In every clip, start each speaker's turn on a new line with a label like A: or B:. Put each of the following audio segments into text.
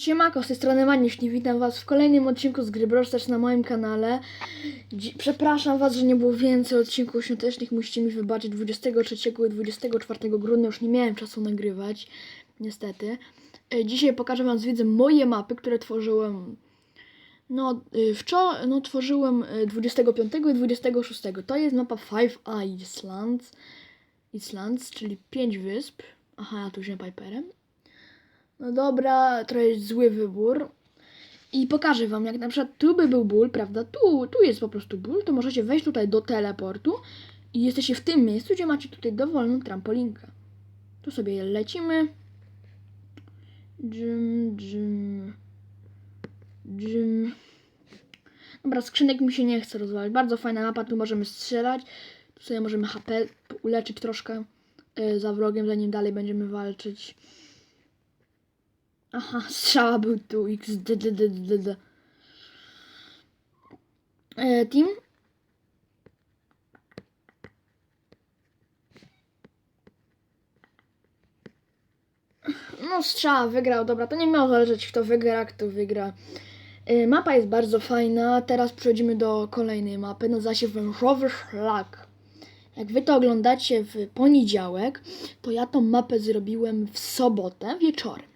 A: Siemako, z tej strony Maniusz, nie witam was w kolejnym odcinku z gry Stars na moim kanale. Dzi- Przepraszam was, że nie było więcej odcinków świątecznych, musicie mi wybaczyć 23 i 24 grudnia, już nie miałem czasu nagrywać, niestety. E, Dzisiaj pokażę wam z widzem moje mapy, które tworzyłem, no, y, wczoraj, no tworzyłem y, 25 i 26. To jest mapa Five Islands, Islands, czyli 5 wysp. Aha, ja tu wziąłem Piperem. No dobra, to jest zły wybór. I pokażę wam, jak na przykład tu by był ból, prawda? Tu, tu jest po prostu ból, to możecie wejść tutaj do teleportu i jesteście w tym miejscu, gdzie macie tutaj dowolną trampolinkę. Tu sobie lecimy. Dżym, dżym, dżym. Dobra, skrzynek mi się nie chce rozwalać. Bardzo fajna mapa, tu możemy strzelać. Tu sobie możemy HP uleczyć troszkę y, za wrogiem, zanim dalej będziemy walczyć. Aha, strzała był tu. X, d, d, d, d, d. E, team? No, strzała wygrał, dobra, to nie miało zależeć kto wygra, kto wygra. E, mapa jest bardzo fajna, teraz przechodzimy do kolejnej mapy, nazywa się Wężowy Szlak. Jak wy to oglądacie w poniedziałek, to ja tą mapę zrobiłem w sobotę wieczorem.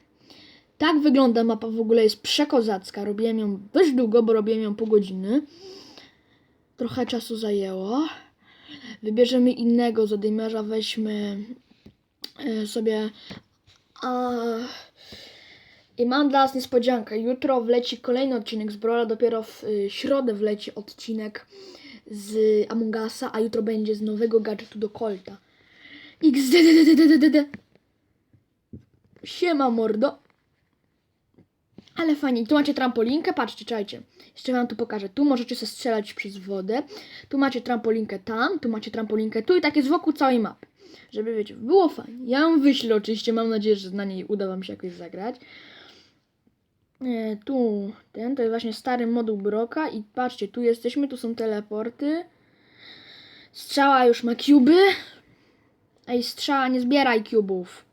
A: Tak wygląda mapa, w ogóle jest przekozacka. Robiłem ją dość długo, bo robiłem ją pół godziny. Trochę czasu zajęło. Wybierzemy innego zadymiarza, weźmy e, sobie. A, I mam dla Was niespodziankę. Jutro wleci kolejny odcinek z Brola, dopiero w y, środę wleci odcinek z Among Usa, a jutro będzie z nowego gadżetu do Colta. XDDDDDD. Siema mordo. Ale fajnie. Tu macie trampolinkę, patrzcie, czajcie. Jeszcze wam tu pokażę. Tu możecie sobie strzelać przez wodę. Tu macie trampolinkę tam, tu macie trampolinkę tu i tak jest wokół całej mapy. Żeby wiecie, było fajnie. Ja ją wyślę oczywiście, mam nadzieję, że na niej uda wam się jakoś zagrać. E, tu ten, to jest właśnie stary moduł Broka i patrzcie, tu jesteśmy, tu są teleporty. Strzała już ma kuby. Ej, strzała, nie zbieraj kubów.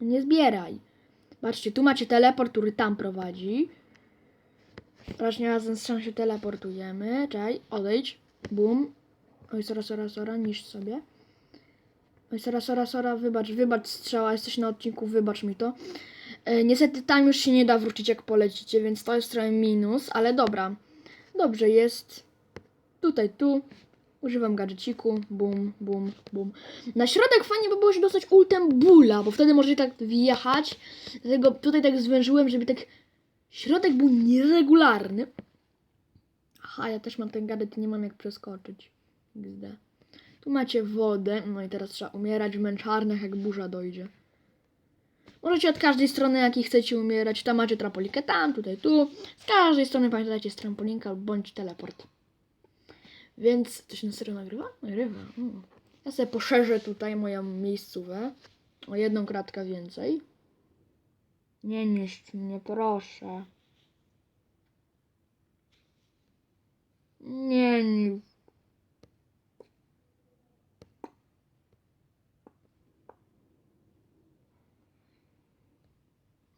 A: Nie zbieraj. Patrzcie, tu macie teleport, który tam prowadzi. Właśnie razem z się teleportujemy. Czaj, odejdź. Bum. Oj, sora, sora, sora, niszcz sobie. Oj, sora, sora, sora, wybacz, wybacz strzała, jesteś na odcinku, wybacz mi to. E, niestety tam już się nie da wrócić jak polecicie, więc to jest trochę minus, ale dobra. Dobrze jest. Tutaj, tu. Używam gadżeciku. Bum, bum, bum. Na środek fajnie by było się dostać ultem bula, bo wtedy możecie tak wjechać. Dlatego tutaj tak zwężyłem, żeby tak środek był nieregularny. Aha, ja też mam ten gadżet nie mam jak przeskoczyć. XD. Tu macie wodę. No i teraz trzeba umierać w męczarniach, jak burza dojdzie. Możecie od każdej strony, jakiej chcecie umierać. Tam macie trampolinkę, tam, tutaj, tu. Z każdej strony pamiętajcie, jest trampolinka bądź teleport. Więc to się na serio nagrywa? Nagrywa. Mm. Ja sobie poszerzę tutaj moją miejscówę o jedną kratkę więcej. Nie niszcz mnie, proszę. Nie niszcz.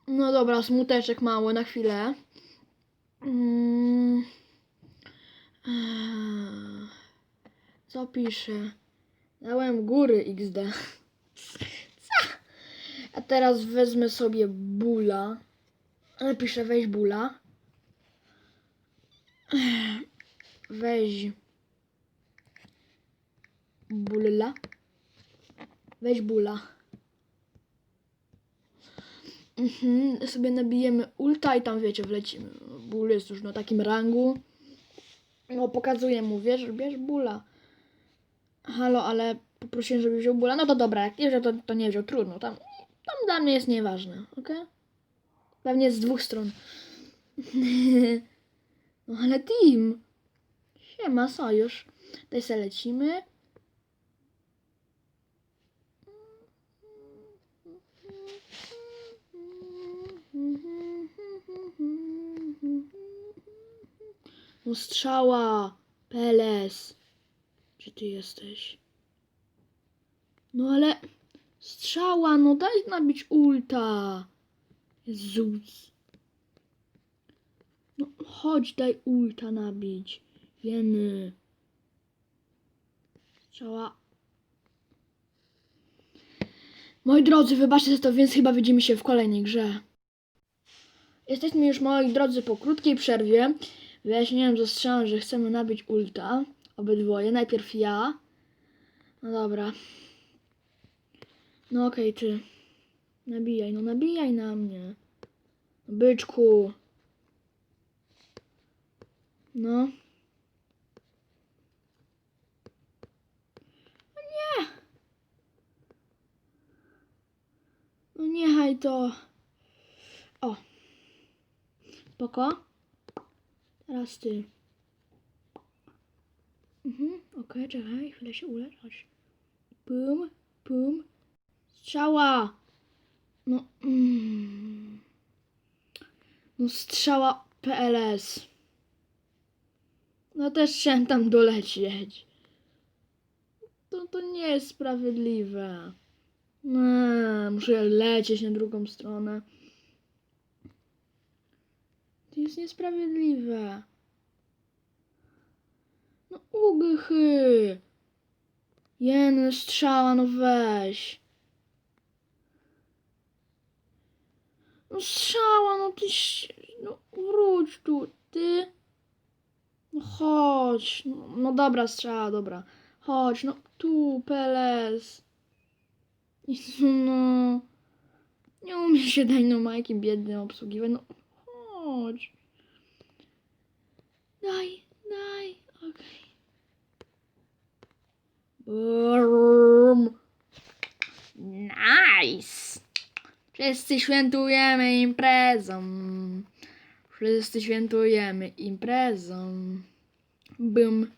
A: No dobra, smuteczek mały na chwilę. Mm. Co pisze? Dałem góry XD. Co? A teraz wezmę sobie bula. Ale piszę weź bula. Weź bulla. Weź bula. Mhm, sobie nabijemy ulta i tam wiecie, wlecimy. Ból jest już na takim rangu. No, pokazuję mu, wiesz, bierz bula. Halo, ale poprosiłem, żeby wziął bula. No to dobra, jak nie wziął, to, to nie wziął. Trudno, tam, tam dla mnie jest nieważne, ok? Pewnie z dwóch stron. no ale team. Siema, sojusz. Tutaj se lecimy. Strzała! Peles! Gdzie ty jesteś? No ale... Strzała, no daj nabić ulta! Jezus. No chodź, daj ulta nabić. Jeny. Strzała. Moi drodzy, wybaczcie za to, więc chyba widzimy się w kolejnej grze. Jesteśmy już, moi drodzy, po krótkiej przerwie. Wyjaśniłem ze strzałem, że chcemy nabić ulta. Obydwoje. Najpierw ja. No dobra. No okej, ty. Nabijaj, no nabijaj na mnie. Byczku. No. No nie. No niechaj to. O. Spoko. Teraz ty. Mhm, okej, czekaj, chwilę się ulecz, chodź. Pum, pum. Strzała! No, mm. no strzała PLS. No też chciałem tam dolecieć. To, to nie jest sprawiedliwe. No, muszę lecieć na drugą stronę. Jest niesprawiedliwe. No ugychy. Jen, strzała, no weź. No strzała, no ty... No wróć tu, ty. No chodź. No, no dobra, strzała, dobra. Chodź, no tu. Jezu, no. Nie umie się Dynamajki biedny obsługiwać, no chodź. Daj, daj, okej. Brum. Nice. Wszyscy świętujemy imprezą. Wszyscy świętujemy imprezą. Bum.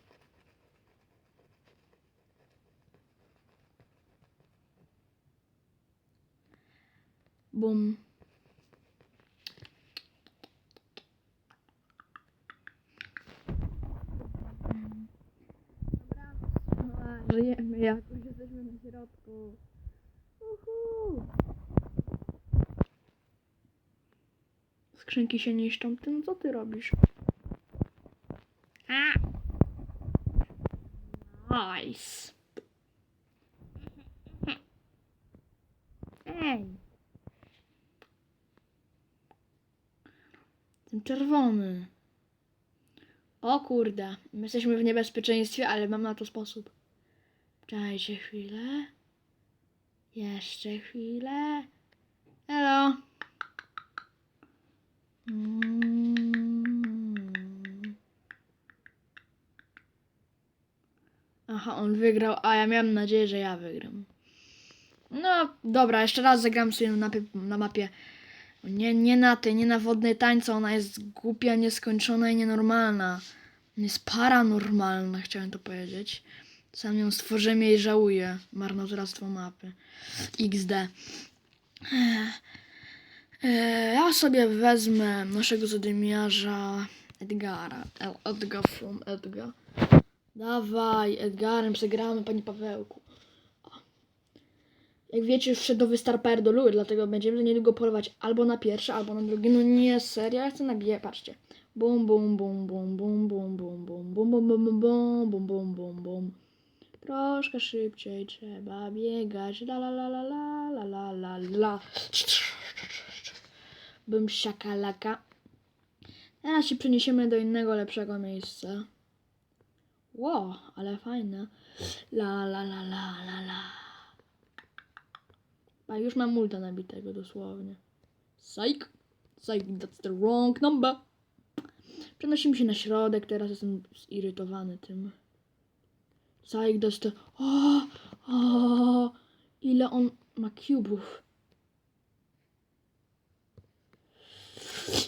A: Bum. Żyjemy jakoś, jesteśmy na środku. Uhu. Skrzynki się niszczą. Ty, no co ty robisz? A! Nice. Ej. Ten czerwony. O kurde, my jesteśmy w niebezpieczeństwie, ale mam na to sposób. Czekajcie chwilę. Jeszcze chwilę. Elo. Mm. Aha, on wygrał, a ja miałem nadzieję, że ja wygram. No, dobra, jeszcze raz zagram sobie na na mapie. Nie, nie na tej, nie na wodnej tańce, ona jest głupia, nieskończona i nienormalna. Jest paranormalna, chciałem to powiedzieć. Sam ją stworzyłem i żałuję. Marnotrawstwo mapy. XD. Eee, ja sobie wezmę naszego zadymiarza Edgara. Edgar from Edgar. Dawaj, Edgarem przegramy, panie Pawełku. Jak wiecie, już wszedł nowy Star do Lury, dlatego będziemy za niedługo polować albo na pierwsze, albo na drugie. No nie, serio, ja chcę nabijać, patrzcie. Bum, bum, bum, bum, bum, bum, bum, bum, bum, bum, bum, bum, bum, bum, bum, bum, bum. Troszkę szybciej trzeba biegać. La la la la la la la la la. Bym siakalaka. Teraz się przeniesiemy do innego, lepszego miejsca. Ło, ale fajne. La la la la la la. A już mam multa nabitego dosłownie. Psych. Psych, that's the wrong number. Przenosimy się na środek, teraz jestem zirytowany tym. That's the... O, o, ile on ma cubów.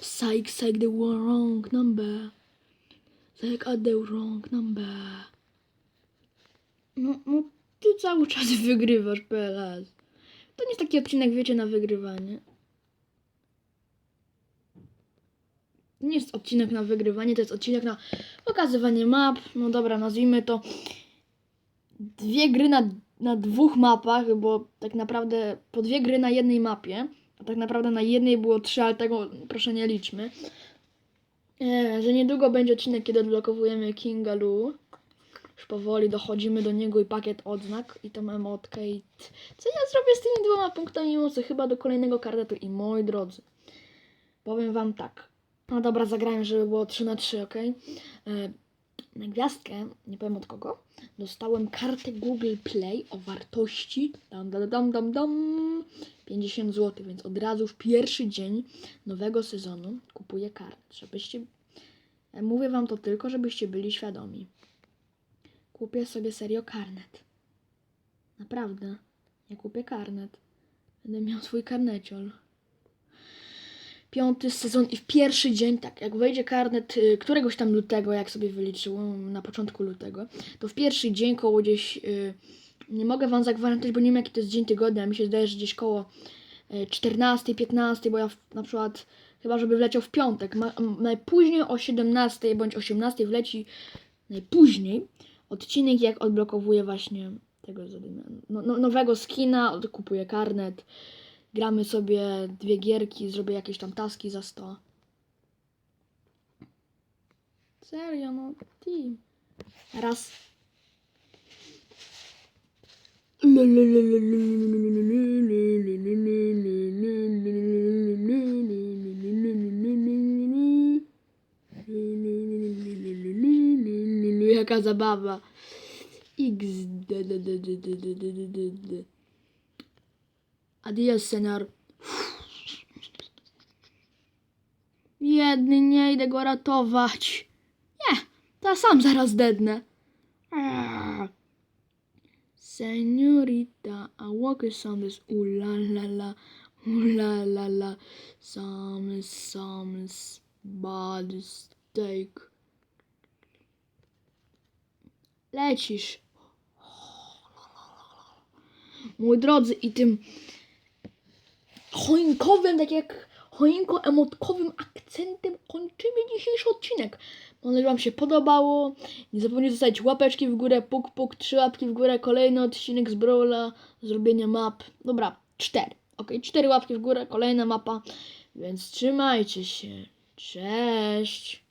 A: Psych, psych, the wrong number. Psych, at the wrong number. No, no, ty cały czas wygrywasz, PLS. To nie jest taki odcinek, wiecie, na wygrywanie. To nie jest odcinek na wygrywanie, to jest odcinek na pokazywanie map. No dobra, nazwijmy to dwie gry na, na dwóch mapach, bo tak naprawdę po dwie gry na jednej mapie. A tak naprawdę na jednej było trzy, ale tego proszę nie liczmy. E, że niedługo będzie odcinek, kiedy odblokowujemy Kinga Lu. Już powoli dochodzimy do niego i pakiet odznak i tą emotkę i co ja zrobię z tymi dwoma punktami mocy? Chyba do kolejnego karnetu i moi drodzy, powiem wam tak. No dobra, zagrałem, żeby było 3 na 3, ok? E, na gwiazdkę, nie powiem od kogo, dostałem kartę Google Play o wartości dam, dam, dam, dam, dam, 50 zł, więc od razu w pierwszy dzień nowego sezonu kupuję kartę, żebyście, ja mówię wam to tylko, żebyście byli świadomi. Kupię sobie serio karnet. Naprawdę. Ja kupię karnet. Będę miał swój karneciol. Piąty sezon i w pierwszy dzień, tak, jak wejdzie karnet y, któregoś tam lutego, jak sobie wyliczyłem na początku lutego, to w pierwszy dzień koło gdzieś, y, nie mogę wam zagwarantować, bo nie wiem jaki to jest dzień tygodnia, mi się zdaje, że gdzieś koło y, 14, 15, bo ja na przykład, chyba żeby wleciał w piątek, najpóźniej o 17 bądź 18 wleci najpóźniej odcinek, jak odblokowuję właśnie tego no, no, nowego skina, kupuję karnet, gramy sobie dwie gierki, zrobię jakieś tam taski za 100. Serio, no, team. Raz. Jaka zabawa. X. Adios, senor. Jedny, nie idę go ratować. Nie, to ja sam zaraz dednę. Senorita, I walk a some ooh la la la, la la some some body steak. Lecisz. Moi drodzy, i tym choinkowym, tak jak choinko-emotkowym akcentem kończymy dzisiejszy odcinek. Mam nadzieję, że Wam się podobało. Nie zapomnijcie zostawić łapeczki w górę, puk, puk, trzy łapki w górę, kolejny odcinek z Brawla, zrobienia map. Dobra, cztery. Ok, cztery łapki w górę, kolejna mapa. Więc trzymajcie się. Cześć.